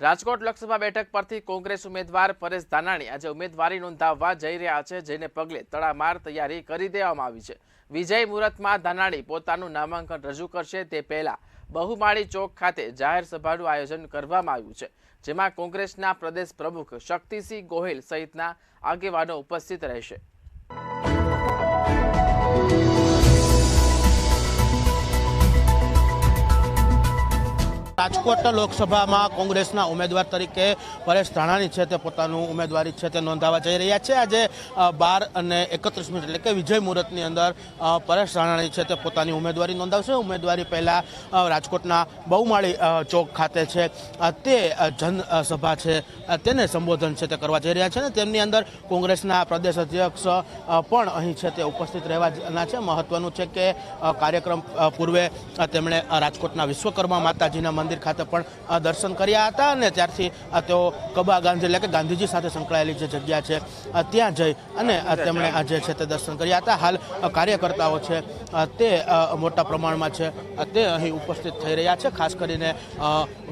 રાજકોટ લોકસભા બેઠક પરથી કોંગ્રેસ ઉમેદવાર પરેશ ધાનાણી આજે ઉમેદવારી નોંધાવવા જઈ રહ્યા છે, જેને પગલે તડામાર તૈયારી કરી દેવામાં આવી છે. વિજય મુહૂર્તમાં ધાનાણી પોતાનું નામાંકન રજૂ કરશે તે પહેલા બહુમાળી ચોક ખાતે જાહેર સભાનું આયોજન કરવામાં આવ્યું છે, જેમાં કોંગ્રેસના પ્રદેશ પ્રમુખ શક્તિસિંહ ગોહિલ સહિતના આગેવાનો ઉપસ્થિત રહેશે. રાજકોટ લોકસભામાં કોંગ્રેસના ઉમેદવાર તરીકે પરેશ ધાણાની છે તે પોતાનું ઉમેદવારી છે તે નોંધાવા જઈ રહ્યા છે. આજે બાર અને એકત્રીસ મિનિટ એટલે કે વિજય મુહૂર્તની અંદર પરેશ ધાણાની છે તે પોતાની ઉમેદવારી નોંધાવશે. ઉમેદવારી પહેલાં રાજકોટના બહુમાળી ચોક ખાતે છે તે જનસભા છે તેને સંબોધન છે તે કરવા જઈ રહ્યા છે ને તેમની અંદર કોંગ્રેસના પ્રદેશ અધ્યક્ષ પણ અહીં છે તે ઉપસ્થિત રહેવાના છે. મહત્વનું છે કે કાર્યક્રમ પૂર્વે તેમણે રાજકોટના વિશ્વકર્મા માતાજીના મંદિર ખાતે પણ દર્શન કર્યા હતા અને ત્યારથી તેઓ કબા ગાંધી એટલે કે ગાંધીજી સાથે સંકળાયેલી જે જગ્યા છે ત્યાં જઈ અને તેમણે આજે છે તે દર્શન કર્યા હતા. હાલ કાર્યકર્તાઓ છે તે મોટા પ્રમાણમાં છે તે અહીં ઉપસ્થિત થઈ રહ્યા છે. ખાસ કરીને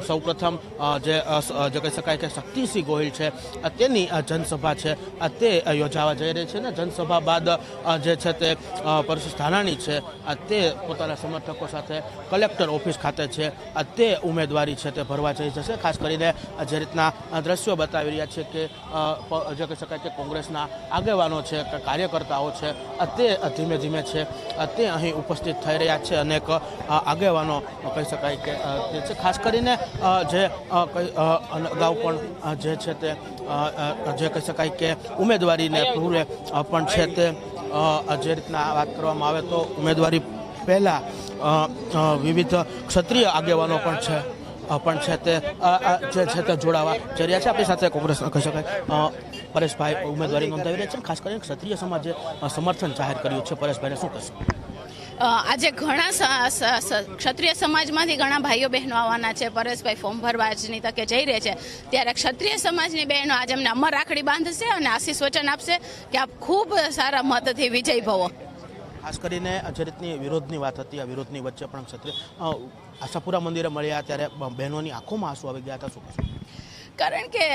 સૌપ્રથમ જે જે કહી શકાય કે શક્તિસિંહ ગોહિલ છે તેની જનસભા છે તે યોજાવા જઈ રહી છે ને જનસભા બાદ જે છે તે અ, સ્થાનાની છે તે પોતાના સમર્થકો સાથે કલેક્ટર ઓફિસ ખાતે છે તે ઉમેદવારી છે તે ભરવા જઈ જશે. ખાસ કરીને જે રીતના દ્રશ્યો બતાવી રહ્યા છે કે જે કહી શકાય કે કોંગ્રેસના આગેવાનો છે, કે, કાર્યકર્તાઓ છે તે ધીમે ધીમે છે તે અહીં ઉપસ્થિત થઈ રહ્યા છે. અનેક આગેવાનો કહી શકાય કે તે છે, ખાસ કરીને જે અગાઉ પણ જે છે તે જે કહી શકાય કે ઉમેદવારીને પૂરે પણ છે તે જે રીતના વાત કરવામાં આવે તો ઉમેદવારી પહેલાં વિવિધ ક્ષત્રિય આગેવાનો પણ છે. પણ છે તે જે છે તે જોડાવા જઈ છે. આપણી સાથે કોંગ્રેસ કહી શકાય. પરેશભાઈ ઉમેદવારી નોંધાવી રહ્યા છે ખાસ કરીને ક્ષત્રિય સમાજે સમર્થન જાહેર કર્યું છે. પરેશભાઈને શું કહેશો? આજે ઘણા ક્ષત્રિય સમાજમાંથી ઘણા ભાઈઓ બહેનો આવવાના છે. પરેશભાઈ ફોર્મ ભરવાની તકે જઈ રહે છે. ત્યારે ક્ષત્રિય સમાજની બહેનો આજે અમને અમર રાખડી બાંધશે અને આશીષ વચન આપશે કે આપ ખૂબ સારા મતથી વિજય ભવો. ખાસ કરીને જે રીતની વિરોધની વાત હતી, આ વિરોધની વચ્ચે પણ ક્ષત્રિય આશાપુરા મંદિરે મળ્યા ત્યારે બહેનોની આંખોમાં આંસુ આવી ગયા હતા. શું કારણ કે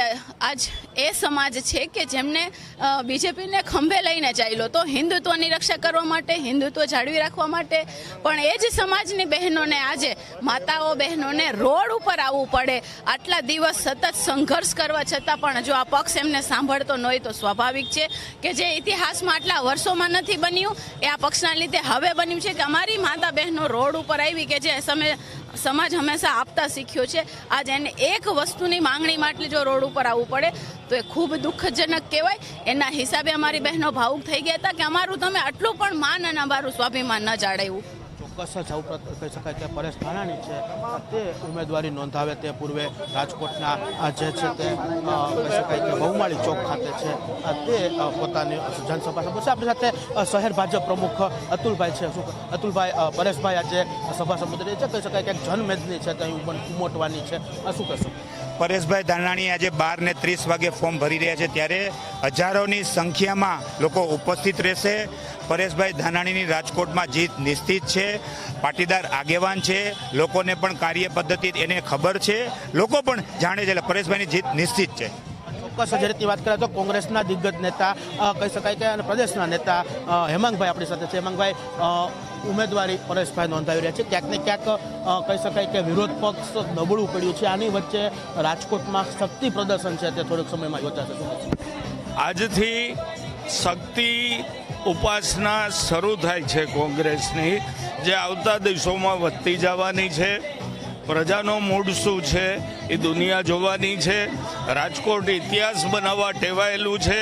આજ એ સમાજ છે કે જેમને બીજેપીને ખંભે લઈને ચાલ્યો. તો હિન્દુત્વની રક્ષા કરવા માટે, હિન્દુત્વ જાળવી રાખવા માટે, પણ એ જ સમાજની બહેનોને આજે માતાઓ બહેનોને રોડ ઉપર આવવું પડે. આટલા દિવસ સતત સંઘર્ષ કરવા છતાં પણ જો આ પક્ષ એમને સાંભળતો ન હોય તો સ્વાભાવિક છે કે જે ઇતિહાસમાં આટલા વર્ષોમાં નથી બન્યું, એ આ પક્ષના લીધે હવે બન્યું છે કે અમારી માતા બહેનો રોડ ઉપર આવી કે જે સમય સમાજ હંમેશા આપતા શીખ્યો છે. આજ એને એક વસ્તુની માંગણી માટે જો રોડ ઉપર આવવું પડે, તો એ ખૂબ દુઃખજનક કહેવાય. એના હિસાબે અમારી બહેનો ભાવુક થઈ ગયા હતા કે અમારું તમે આટલું પણ માન અને અમારું સ્વાભિમાન ન જાળવ્યું. ચોક્કસ સૌ કહી શકાય કે પરેશ ધાનાણી છે, તે ઉમેદવારી નોંધાવે તે પૂર્વે રાજકોટના જે છે તે કહી શકાય કે બહુમાળી ચોક ખાતે છે તે પોતાની જનસભા સંબોધશે આપણી સાથે શહેર ભાજપ પ્રમુખ અતુલભાઈ છે. શું અતુલભાઈ પરેશભાઈ આજે સભા સંબોધી છે. કહી શકાય કે જનમેદની છે તે ઉમટવાની છે. શું કહેશો? પરેશભાઈ ધાનાણી આજે બાર ને ત્રીસ વાગે ફોર્મ ભરી રહ્યા છે. ત્યારે હજારોની સંખ્યામાં લોકો ઉપસ્થિત રહેશે. પરેશભાઈ ધાનાણીની રાજકોટમાં જીત નિશ્ચિત છે. પાટીદાર આગેવાન છે. લોકોને પણ કાર્ય પદ્ધતિ એને ખબર છે. લોકો પણ જાણે છે એટલે પરેશભાઈની જીત નિશ્ચિત છે. ચોક્કસ જે વાત કરીએ તો કોંગ્રેસના દિગ્ગજ નેતા કહી શકાય કે અને પ્રદેશના નેતા હેમાંગભાઈ આપણી સાથે છે. હેમાંગભાઈ ઉમેદવારી પરેશભાઈ નોંધાવી રહ્યા છે. ક્યાંક ને ક્યાંક કહી શકાય કે વિરોધ પક્ષ નબળું પડ્યું છે. આની વચ્ચે રાજકોટમાં શક્તિ પ્રદર્શન છે. તે થોડીક સમયમાં યોજાશે? આજથી શક્તિ ઉપાસના શરૂ થાય છે કોંગ્રેસની. જે આવતા દિવસોમાં વધતી જવાની છે. પ્રજાનો મૂડ શું છે? એ દુનિયા જોવાની છે. રાજકોટ ઇતિહાસ બનાવવા ટેવાયેલું છે.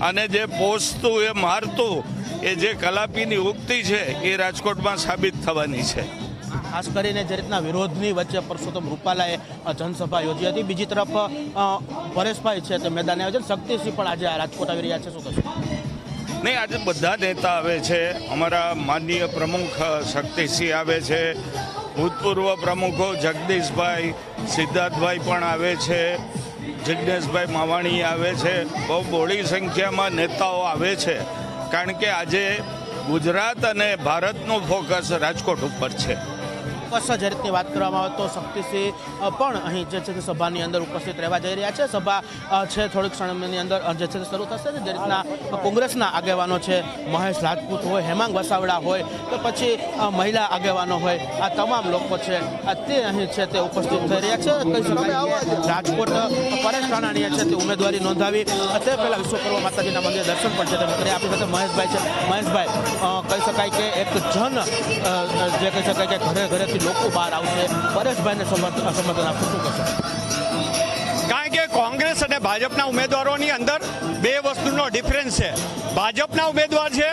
અને જે પોસતું એ મારતું એ જે કલાપીની ઉક્તિ છે એ રાજકોટમાં સાબિત થવાની છે. ખાસ કરીને જે રીતના વિરોધની વચ્ચે પરસોત્તમ રૂપાલાએ જનસભા યોજી હતી. બીજી તરફ પરેશભાઈ છે તે મેદાને આવે છે શક્તિસિંહ પણ આજે રાજકોટ આવી રહ્યા છે. શું કહેશો? નહીં આજે બધા નેતા આવે છે. અમારા માનનીય પ્રમુખ શક્તિસિંહ આવે છે. ભૂતપૂર્વ પ્રમુખો જગદીશભાઈ સિદ્ધાર્થભાઈ પણ આવે છે જિજ્ઞેશભાઈ માવાણી આવે છે, બહુ બોડી સંખ્યામાં નેતાઓ આવે છે. કારણ કે આજે ગુજરાત અને ભારતનું ફોકસ રાજકોટ ઉપર છે. ચોક્કસ જરીતની રીતની વાત કરવામાં આવે તો શક્તિસિંહ પણ અહીં જે છે તે સભાની અંદર ઉપસ્થિત રહેવા જઈ રહ્યા છે. સભા છે થોડીક ક્ષણની અંદર જે છે તે શરૂ થશે. જે રીતના કોંગ્રેસના આગેવાનો છે, મહેશ રાજપૂત હોય, હેમાંગ વસાવડા હોય કે પછી મહિલા આગેવાનો હોય, આ તમામ લોકો છે તે અહીં છે તે ઉપસ્થિત થઈ રહ્યા છે. કહી શકાય રાજકોટ પરેશ રાણાણીએ છે તે ઉમેદવારી નોંધાવી તે પહેલાં વિશ્વકર્મા માતાજીના મંદિરે દર્શન પણ છે તે કરી આપણી સાથે મહેશભાઈ છે. મહેશભાઈ કહી શકાય કે એક જન જે કહી શકાય કે ઘરે ઘરેથી લોકો બહાર આવશે. પરેશભાઈને સમર્થન આપશે શું કરશે? કારણ કે કોંગ્રેસ અને ભાજપના ઉમેદવારોની અંદર બે ડિફરન્સ છે. ભાજપના ઉમેદવાર છે.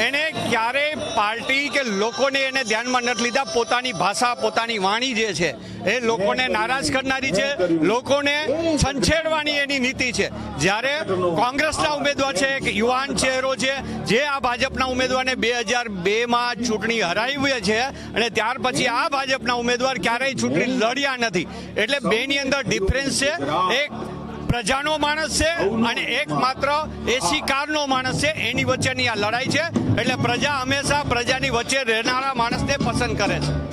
એને ક્યારેય પાર્ટી કે લોકોને એને ધ્યાનમાં નથી લીધા. પોતાની ભાષા, પોતાની વાણી જે છે, એ લોકોને નારાજ કરનારી છે. લોકોને છંછેડવાની એની નીતિ છે. જ્યારે કોંગ્રેસના ઉમેદવાર છે, એક યુવાન ચહેરો છે, જે આ ભાજપના ઉમેદવારને બે હજાર બેમાં ચૂંટણી હરાવી છે અને ત્યાર પછી આ ભાજપના ઉમેદવાર ક્યારેય ચૂંટણી લડ્યા નથી. એટલે બેની અંદર ડિફરન્સ છે. એક પ્રજાનો માણસ છે અને એક માત્ર એસી કારનો માણસ છે. એની વચ્ચેની આ લડાઈ છે. એટલે પ્રજા હંમેશા પ્રજાની વચ્ચે રહેનારા માણસને પસંદ કરે છે.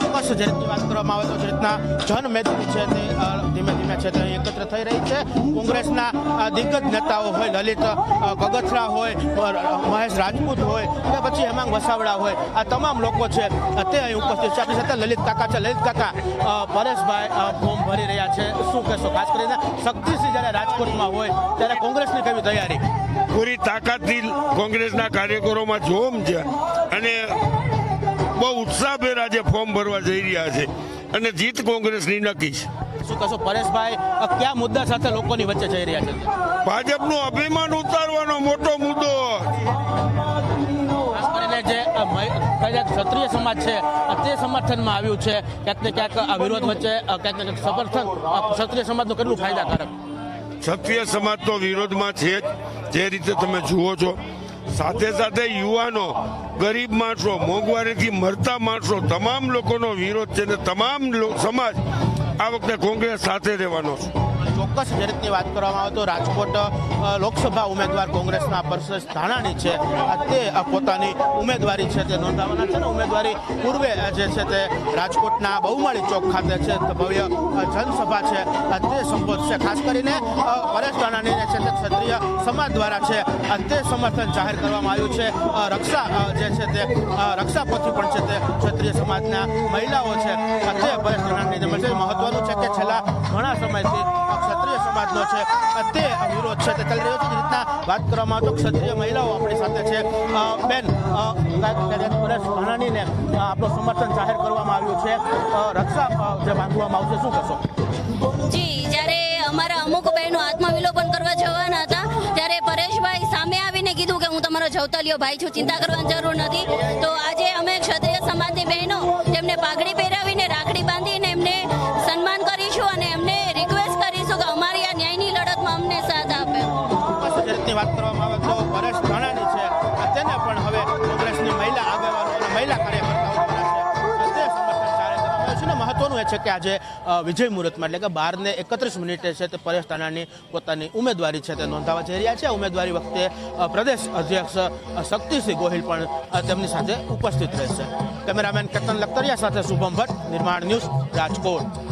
ચોક્કસ જે વાત કરવામાં આવે તો જે રીતના જન મેદની છે તે ધીમે ધીમે છે તે એકત્ર થઈ રહી છે. કોંગ્રેસના દિગ્ગજ નેતાઓ હોય, લલિત કગથરા હોય મહેશ રાજપૂત હોય કે પછી હેમાંગ વસાવડા હોય, આ તમામ લોકો છે તે અહીં ઉપસ્થિત છે. આપણી સાથે લલિત કાકા છે, લલિત કાકા પરેશભાઈ ફોર્મ ભરી રહ્યા છે. શું કહેશો? ખાસ કરીને શક્તિસિંહ જ્યારે રાજકોટમાં હોય, ત્યારે કોંગ્રેસની કેવી તૈયારી? પૂરી તાકાતથી કોંગ્રેસના કાર્યકરોમાં જોમ છે. અને બહુ ઉત્સાહભેર આજે ફોર્મ ભરવા જઈ રહ્યા છે. અને જીત કોંગ્રેસની નક્કી છે. શું કહેશો પરેશભાઈ કયા મુદ્દા સાથે લોકોની વચ્ચે જઈ રહ્યા છે? ભાજપનું અભિમાન ઉતારવાનો મોટો મુદ્દો જે કદાચ ક્ષત્રિય સમાજ છે તે સમર્થનમાં આવ્યું છે ક્યાંક ને ક્યાંક આ વિરોધ વચ્ચે ક્યાંક ને ક્યાંક સમર્થન ક્ષત્રિય સમાજનું કેટલું ફાયદાકારક? ક્ષત્રિય સમાજ તો વિરોધમાં છે જ. જે રીતે તમે જુઓ છો સાથે સાથે યુવાનો ગરીબ માણસો, મોંઘવારીથી મરતા માણસો, તમામ લોકોનો વિરોધ છે ને તમામ સમાજ આ વખતે કોંગ્રેસ સાથે રહેવાનો છે. ચોક્કસ જે રીતની વાત કરવામાં આવે તો રાજકોટ લોકસભા ઉમેદવાર કોંગ્રેસના પરસેશ ધાનાણી છે. તે પોતાની ઉમેદવારી છે તે નોંધાવવાના છે ને ઉમેદવારી પૂર્વે જે છે તે રાજકોટના બહુમાળી ચોક ખાતે છે ભવ્ય જનસભા છે. તે સંબોધશે. ખાસ કરીને પરેશ ધાનાણીને છે તે ક્ષત્રિય સમાજ દ્વારા છે તે સમર્થન જાહેર કરવામાં આવ્યું છે. રક્ષા જે છે તે રક્ષા પોથી પણ છે તે ક્ષત્રિય સમાજના મહિલાઓ છે. તે પરેશ ધાનાણીને મળશે. મહત્વનું છે કે છેલ્લા ઘણા સમયથી સમાજનો છે. તે વિરોધ છે. તે ચાલી રહ્યો છે. રીતના વાત કરવામાં આવે તો ક્ષત્રિય મહિલાઓ આપણી સાથે છે. બેન અ, આપણું સમર્થન જાહેર કરવામાં આવ્યું છે. રક્ષા જે બાંધવામાં આવશે શું કહેશો? જી જ્યારે અમારા અમુક બહેનો આત્મવિલોપન કરવા જવાના હતા ત્યારે પરેશભાઈ સામે આવીને કીધું કે હું તમારો જવતાલીયો ભાઈ છું. ચિંતા કરવાની જરૂર નથી. તો આજે અમે ક્ષત્રિય સમાજની બહેનો તેમને પાઘડી મહત્વનું એ છે કે આજે વિજય મુહૂર્તમાં, એટલે કે બાર ને એકત્રીસ મિનિટે છે તે પરેશ તાનાની પોતાની ઉમેદવારી છે તે નોંધાવવા જઈ રહ્યા છે. ઉમેદવારી વખતે પ્રદેશ અધ્યક્ષ શક્તિસિંહ ગોહિલ પણ તેમની સાથે ઉપસ્થિત રહેશે. કેમેરામેન કેતન લખતરિયા સાથે શુભમ ભટ્ટ, નિર્માણ ન્યૂઝ રાજકોટ.